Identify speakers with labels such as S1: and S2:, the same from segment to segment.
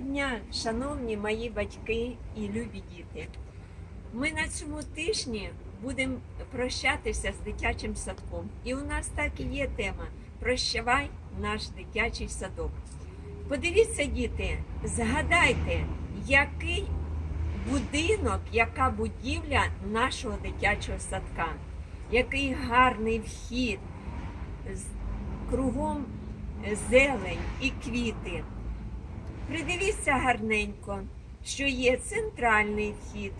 S1: Дня, шановні мої батьки і любі діти. Ми на цьому тижні будемо прощатися з дитячим садком. І у нас так і є тема Прощавай наш дитячий садок. Подивіться, діти, згадайте, який будинок, яка будівля нашого дитячого садка, який гарний вхід, кругом зелень і квіти. Придивіться гарненько, що є центральний вхід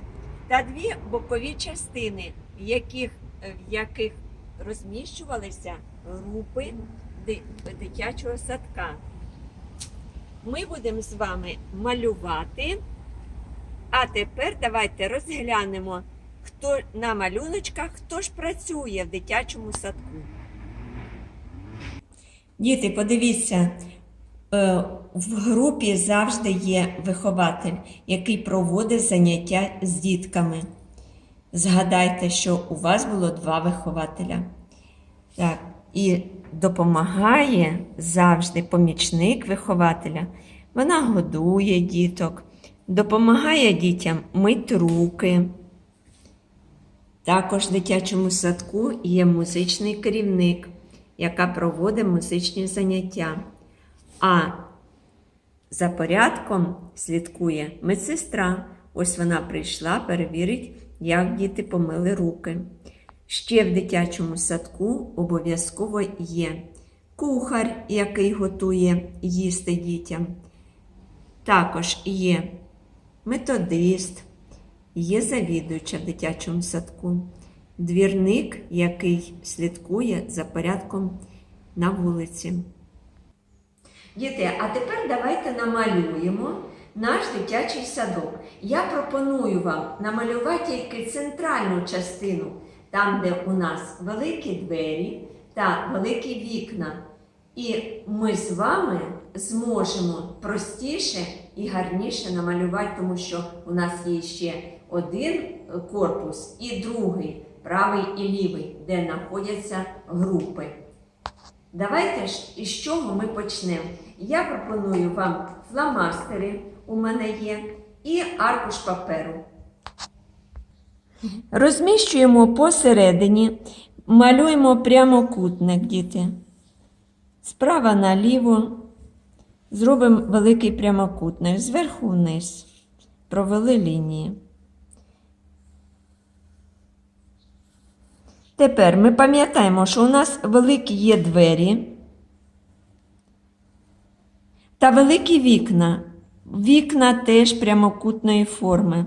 S1: та дві бокові частини, в яких, в яких розміщувалися групи дитячого садка. Ми будемо з вами малювати. А тепер давайте розглянемо, хто на малюночках, хто ж працює в дитячому садку. Діти, подивіться, Е, В групі завжди є вихователь, який проводить заняття з дітками. Згадайте, що у вас було два вихователя. Так, і допомагає завжди помічник вихователя. Вона годує діток, допомагає дітям мити руки. Також в дитячому садку є музичний керівник, яка проводить музичні заняття. А за порядком слідкує медсестра. Ось вона прийшла перевірить, як діти помили руки. Ще в дитячому садку обов'язково є кухар, який готує їсти дітям. Також є методист, є завідуюча в дитячому садку, двірник, який слідкує за порядком на вулиці. Діти, а тепер давайте намалюємо наш дитячий садок. Я пропоную вам намалювати тільки центральну частину, там, де у нас великі двері та великі вікна. І ми з вами зможемо простіше і гарніше намалювати, тому що у нас є ще один корпус і другий, правий і лівий, де знаходяться групи. Давайте ж із чого ми почнемо. Я пропоную вам фломастери, у мене є, і аркуш паперу. Розміщуємо посередині, малюємо прямокутник, діти. Справа наліво зробимо великий прямокутник, зверху вниз. Провели лінії. Тепер ми пам'ятаємо, що у нас великі є двері та великі вікна. Вікна теж прямокутної форми.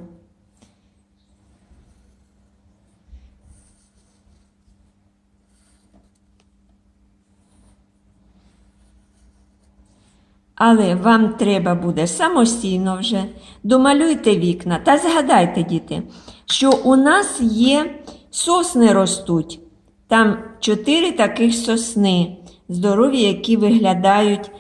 S1: Але вам треба буде самостійно вже домалюйте вікна та згадайте, діти, що у нас є сосни ростуть. Там чотири таких сосни, здорові, які виглядають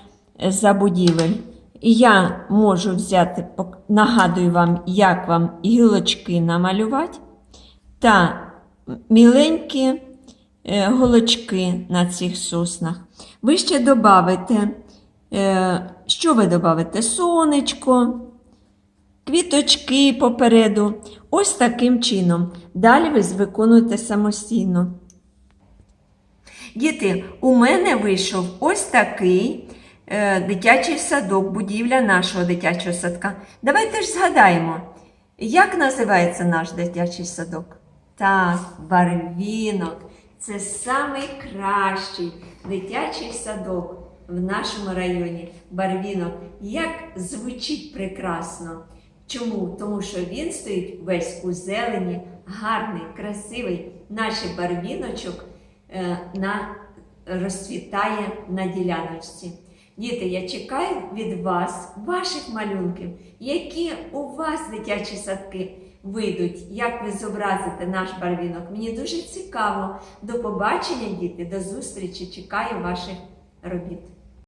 S1: е, за будівель. І я можу взяти, нагадую вам, як вам гілочки намалювати, та міленькі е, голочки на цих соснах. Ви ще додавите, е, що ви додавите? Сонечко, квіточки попереду. Ось таким чином. Далі ви виконуєте самостійно. Діти, у мене вийшов ось такий е, дитячий садок, будівля нашого дитячого садка. Давайте ж згадаємо, як називається наш дитячий садок? Так, барвінок. Це самий кращий дитячий садок в нашому районі. Барвінок. Як звучить прекрасно. Чому? Тому що він стоїть весь у зелені, гарний, красивий. Наш барвіночок е, на, розцвітає на діляночці. Діти, я чекаю від вас, ваших малюнків, які у вас дитячі садки вийдуть, як ви зобразите наш барвінок. Мені дуже цікаво. До побачення, діти, до зустрічі. Чекаю ваших робіт.